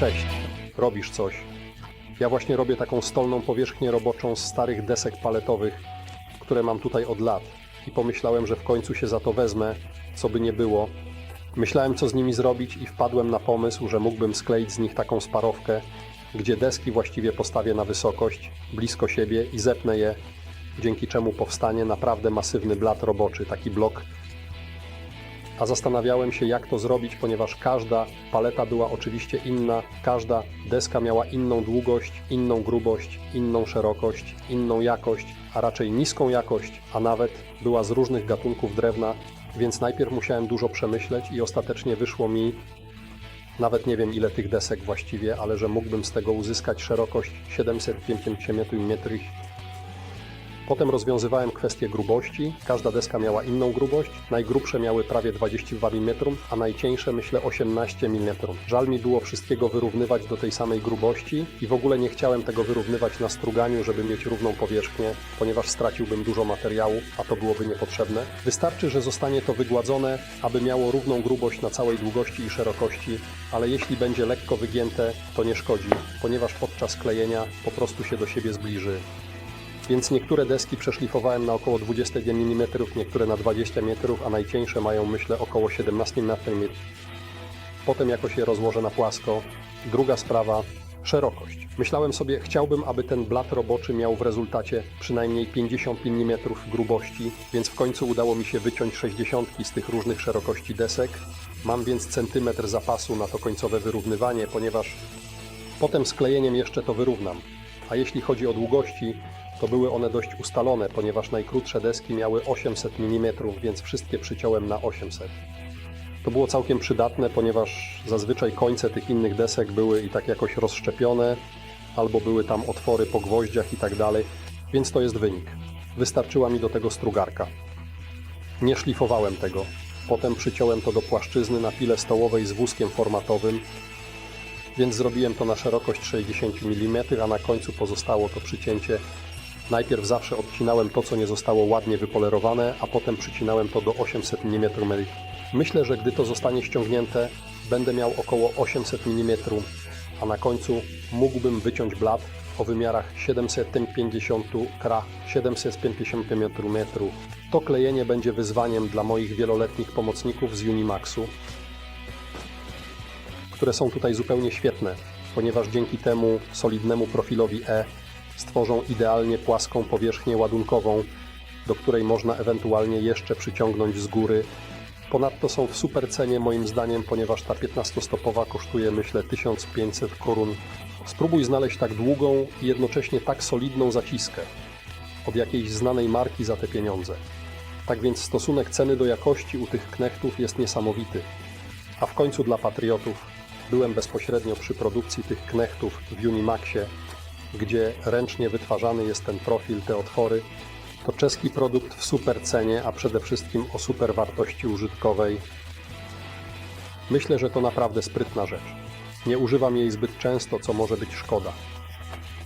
Cześć, robisz coś. Ja właśnie robię taką stolną powierzchnię roboczą z starych desek paletowych, które mam tutaj od lat. I pomyślałem, że w końcu się za to wezmę, co by nie było. Myślałem, co z nimi zrobić, i wpadłem na pomysł, że mógłbym skleić z nich taką sparowkę, gdzie deski właściwie postawię na wysokość, blisko siebie i zepnę je, dzięki czemu powstanie naprawdę masywny blat roboczy, taki blok a zastanawiałem się, jak to zrobić, ponieważ każda paleta była oczywiście inna, każda deska miała inną długość, inną grubość, inną szerokość, inną jakość, a raczej niską jakość, a nawet była z różnych gatunków drewna, więc najpierw musiałem dużo przemyśleć i ostatecznie wyszło mi nawet nie wiem ile tych desek właściwie, ale że mógłbym z tego uzyskać szerokość 750 mm Potem rozwiązywałem kwestię grubości. Każda deska miała inną grubość. Najgrubsze miały prawie 22 mm, a najcieńsze myślę 18 mm. Żal mi było wszystkiego wyrównywać do tej samej grubości i w ogóle nie chciałem tego wyrównywać na struganiu, żeby mieć równą powierzchnię, ponieważ straciłbym dużo materiału, a to byłoby niepotrzebne. Wystarczy, że zostanie to wygładzone, aby miało równą grubość na całej długości i szerokości, ale jeśli będzie lekko wygięte, to nie szkodzi, ponieważ podczas klejenia po prostu się do siebie zbliży więc niektóre deski przeszlifowałem na około 22 mm, niektóre na 20 metrów, a najcieńsze mają myślę około 17 mm. Potem jakoś je rozłożę na płasko. Druga sprawa, szerokość. Myślałem sobie, chciałbym, aby ten blat roboczy miał w rezultacie przynajmniej 50 mm grubości, więc w końcu udało mi się wyciąć 60 z tych różnych szerokości desek. Mam więc centymetr zapasu na to końcowe wyrównywanie, ponieważ potem sklejeniem jeszcze to wyrównam. A jeśli chodzi o długości, to były one dość ustalone, ponieważ najkrótsze deski miały 800 mm, więc wszystkie przyciąłem na 800. To było całkiem przydatne, ponieważ zazwyczaj końce tych innych desek były i tak jakoś rozszczepione, albo były tam otwory po gwoździach i tak dalej, więc to jest wynik. Wystarczyła mi do tego strugarka. Nie szlifowałem tego. Potem przyciąłem to do płaszczyzny na pile stołowej z wózkiem formatowym, więc zrobiłem to na szerokość 60 mm, a na końcu pozostało to przycięcie Najpierw zawsze odcinałem to, co nie zostało ładnie wypolerowane, a potem przycinałem to do 800 mm. Myślę, że gdy to zostanie ściągnięte, będę miał około 800 mm, a na końcu mógłbym wyciąć blat o wymiarach 750 x 750 mm. To klejenie będzie wyzwaniem dla moich wieloletnich pomocników z Unimaxu, które są tutaj zupełnie świetne, ponieważ dzięki temu solidnemu profilowi E stworzą idealnie płaską powierzchnię ładunkową, do której można ewentualnie jeszcze przyciągnąć z góry. Ponadto są w super cenie moim zdaniem, ponieważ ta 15-stopowa kosztuje myślę 1500 korun. Spróbuj znaleźć tak długą i jednocześnie tak solidną zaciskę od jakiejś znanej marki za te pieniądze. Tak więc stosunek ceny do jakości u tych knechtów jest niesamowity. A w końcu dla patriotów byłem bezpośrednio przy produkcji tych knechtów w Unimaxie gdzie ręcznie wytwarzany jest ten profil, te otwory, to czeski produkt w super cenie, a przede wszystkim o super wartości użytkowej. Myślę, że to naprawdę sprytna rzecz. Nie używam jej zbyt często, co może być szkoda.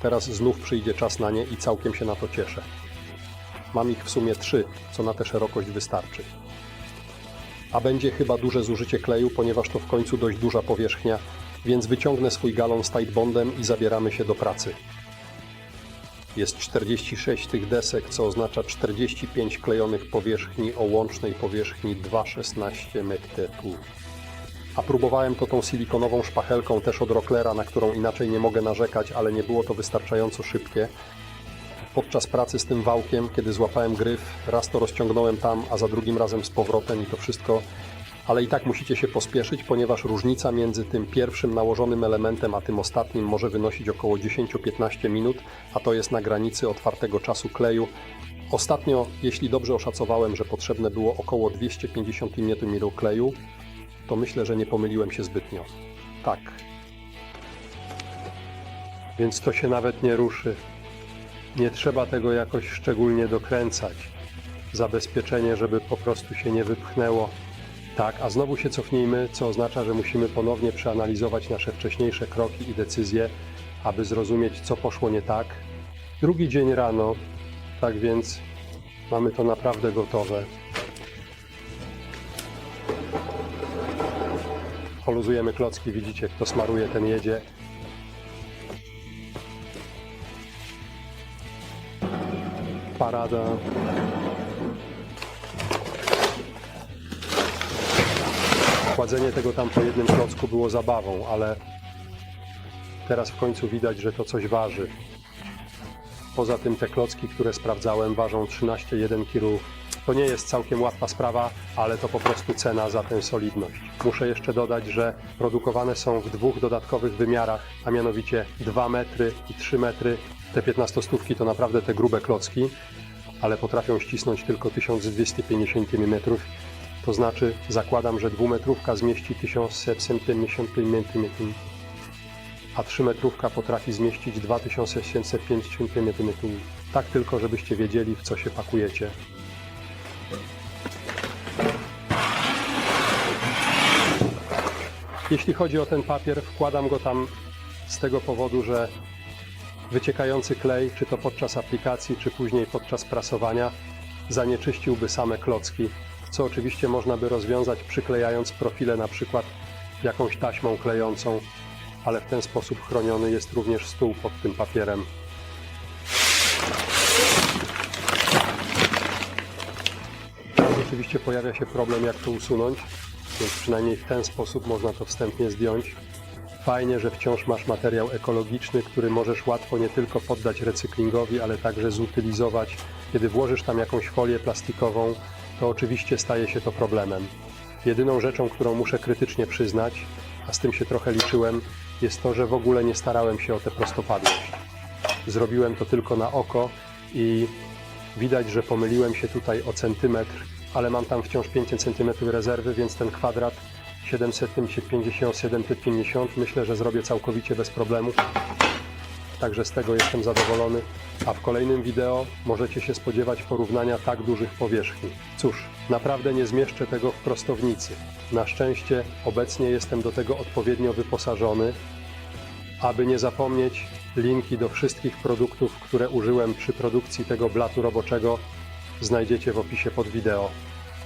Teraz znów przyjdzie czas na nie i całkiem się na to cieszę. Mam ich w sumie trzy, co na tę szerokość wystarczy. A będzie chyba duże zużycie kleju, ponieważ to w końcu dość duża powierzchnia, więc wyciągnę swój galon z Tightbondem i zabieramy się do pracy. Jest 46 tych desek, co oznacza 45 klejonych powierzchni o łącznej powierzchni 2,16 m3. A próbowałem to tą silikonową szpachelką też od Rocklera, na którą inaczej nie mogę narzekać, ale nie było to wystarczająco szybkie. Podczas pracy z tym wałkiem, kiedy złapałem gryf, raz to rozciągnąłem tam, a za drugim razem z powrotem i to wszystko ale i tak musicie się pospieszyć, ponieważ różnica między tym pierwszym nałożonym elementem a tym ostatnim może wynosić około 10-15 minut, a to jest na granicy otwartego czasu kleju. Ostatnio, jeśli dobrze oszacowałem, że potrzebne było około 250 mm kleju, to myślę, że nie pomyliłem się zbytnio. Tak. Więc to się nawet nie ruszy. Nie trzeba tego jakoś szczególnie dokręcać. Zabezpieczenie, żeby po prostu się nie wypchnęło. Tak, a znowu się cofnijmy, co oznacza, że musimy ponownie przeanalizować nasze wcześniejsze kroki i decyzje, aby zrozumieć, co poszło nie tak. Drugi dzień rano, tak więc mamy to naprawdę gotowe. Poluzujemy klocki, widzicie kto smaruje, ten jedzie. Parada. Kładzenie tego tam po jednym klocku było zabawą, ale teraz w końcu widać, że to coś waży. Poza tym te klocki, które sprawdzałem, ważą 13,1 kg. To nie jest całkiem łatwa sprawa, ale to po prostu cena za tę solidność. Muszę jeszcze dodać, że produkowane są w dwóch dodatkowych wymiarach, a mianowicie 2 metry i 3 metry. Te 15 stówki to naprawdę te grube klocki, ale potrafią ścisnąć tylko 1250 mm. To znaczy zakładam, że dwumetrówka zmieści 1750 mm a 3-metrówka potrafi zmieścić 2750 mm. Tak tylko, żebyście wiedzieli, w co się pakujecie. Jeśli chodzi o ten papier, wkładam go tam z tego powodu, że wyciekający klej, czy to podczas aplikacji, czy później podczas prasowania, zanieczyściłby same klocki, co oczywiście można by rozwiązać przyklejając profile na przykład jakąś taśmą klejącą, ale w ten sposób chroniony jest również stół pod tym papierem. Oczywiście pojawia się problem, jak to usunąć, więc przynajmniej w ten sposób można to wstępnie zdjąć. Fajnie, że wciąż masz materiał ekologiczny, który możesz łatwo nie tylko poddać recyklingowi, ale także zutylizować. Kiedy włożysz tam jakąś folię plastikową, to oczywiście staje się to problemem. Jedyną rzeczą, którą muszę krytycznie przyznać, a z tym się trochę liczyłem, jest to, że w ogóle nie starałem się o tę prostopadłość. Zrobiłem to tylko na oko i widać, że pomyliłem się tutaj o centymetr, ale mam tam wciąż 500 cm rezerwy, więc ten kwadrat 750, 750 myślę, że zrobię całkowicie bez problemu. Także z tego jestem zadowolony. A w kolejnym wideo możecie się spodziewać porównania tak dużych powierzchni. Cóż, naprawdę nie zmieszczę tego w prostownicy. Na szczęście obecnie jestem do tego odpowiednio wyposażony. Aby nie zapomnieć, linki do wszystkich produktów, które użyłem przy produkcji tego blatu roboczego znajdziecie w opisie pod wideo.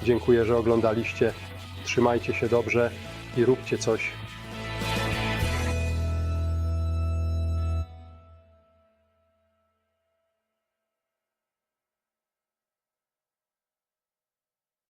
Dziękuję, że oglądaliście. Trzymajcie się dobrze i róbcie coś